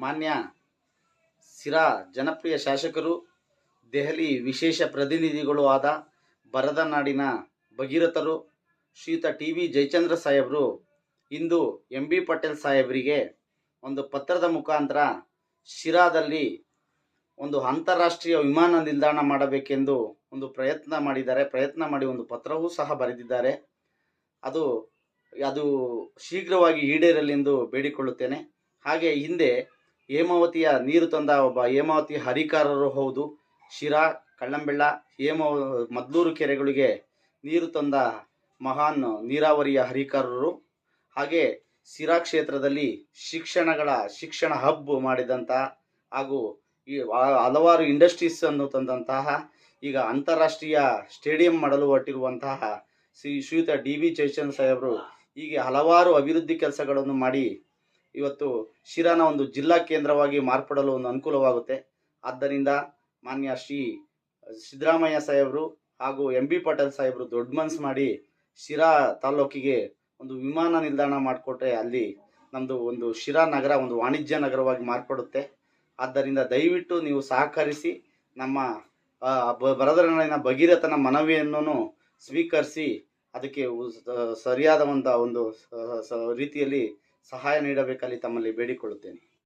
ಮಾನ್ಯ ಸಿರಾ ಜನಪ್ರಿಯ ಶಾಸಕರು, ದೆಹಲಿ ವಿಶೇಷ ಪ್ರತಿನಿಧಿಗಳು ಆದ ಬರದ ನಾಡಿನ ಭಗೀರಥರು ಶ್ರೀತ ಟಿ ವಿ ಜಯಚಂದ್ರ ಸಾಹೇಬರು, ಇಂದು ಎಂ ಬಿ ಪಟೇಲ್ ಸಾಹೇಬರಿಗೆ ಒಂದು ಪತ್ರದ ಮುಖಾಂತರ ಶಿರಾದಲ್ಲಿ ಒಂದು ಅಂತಾರಾಷ್ಟ್ರೀಯ ವಿಮಾನ ನಿಲ್ದಾಣ ಮಾಡಬೇಕೆಂದು ಒಂದು ಪ್ರಯತ್ನ ಮಾಡಿದ್ದಾರೆ. ಪ್ರಯತ್ನ ಮಾಡಿ ಒಂದು ಪತ್ರವೂ ಸಹ ಬರೆದಿದ್ದಾರೆ. ಅದು ಅದು ಶೀಘ್ರವಾಗಿ ಈಡೇರಲೆಂದು ಬೇಡಿಕೊಳ್ಳುತ್ತೇನೆ. ಹಾಗೆ ಹಿಂದೆ ಹೇಮಾವತಿಯ ನೀರು ತಂದ ಒಬ್ಬ ಹೇಮಾವತಿ ಹರಿಕಾರರು ಹೌದು. ಶಿರಾ, ಕಳ್ಳಂಬೆಳ್ಳ, ಹೇಮ ಮದ್ದೂರು ಕೆರೆಗಳಿಗೆ ನೀರು ತಂದ ಮಹಾನ್ ನೀರಾವರಿಯ ಹರಿಕಾರರು. ಹಾಗೆ ಶಿರಾ ಕ್ಷೇತ್ರದಲ್ಲಿ ಶಿಕ್ಷಣಗಳ ಶಿಕ್ಷಣ ಹಬ್ ಮಾಡಿದಂತಹ ಹಾಗೂ ಈ ಹಲವಾರು ಇಂಡಸ್ಟ್ರೀಸ್ ಅನ್ನು ತಂದಂತಹ, ಈಗ ಅಂತಾರಾಷ್ಟ್ರೀಯ ಸ್ಟೇಡಿಯಂ ಮಾಡಲು ಹೊರಟಿರುವಂತಹ ಶ್ರೀ ಶ್ರೀಯುತ ಡಿ ವಿ ಜಯಚಂದ್ರ ಸಾಹೇಬರು ಹೀಗೆ ಹಲವಾರು ಅಭಿವೃದ್ಧಿ ಕೆಲಸಗಳನ್ನು ಮಾಡಿ ಇವತ್ತು ಶಿರಾನ ಒಂದು ಜಿಲ್ಲಾ ಕೇಂದ್ರವಾಗಿ ಮಾರ್ಪಡಲು ಒಂದು ಅನುಕೂಲವಾಗುತ್ತೆ. ಆದ್ದರಿಂದ ಮಾನ್ಯ ಶ್ರೀ ಸಿದ್ದರಾಮಯ್ಯ ಸಾಹೇಬರು ಹಾಗೂ ಎಂ ಬಿ ಪಾಟೀಲ್ ಸಾಹೇಬರು ದೊಡ್ಡ ಮನಸ್ಸು ಮಾಡಿ ಶಿರಾ ತಾಲೂಕಿಗೆ ಒಂದು ವಿಮಾನ ನಿಲ್ದಾಣ ಮಾಡಿಕೊಟ್ರೆ ಅಲ್ಲಿ ನಮ್ಮದು ಒಂದು ಶಿರಾ ನಗರ ಒಂದು ವಾಣಿಜ್ಯ ನಗರವಾಗಿ ಮಾರ್ಪಡುತ್ತೆ. ಆದ್ದರಿಂದ ದಯವಿಟ್ಟು ನೀವು ಸಹಕರಿಸಿ ನಮ್ಮ ಆ, ಬ- ಭಗೀರಥನ ಮನವಿಯನ್ನು ಸ್ವೀಕರಿಸಿ ಅದಕ್ಕೆ ಸರಿಯಾದ ಒಂದು ರೀತಿಯಲ್ಲಿ ಸಹಾಯ ನೀಡಬೇಕಲ್ಲಿ ತಮ್ಮಲ್ಲಿ ಬೇಡಿಕೊಳ್ಳುತ್ತೇನೆ.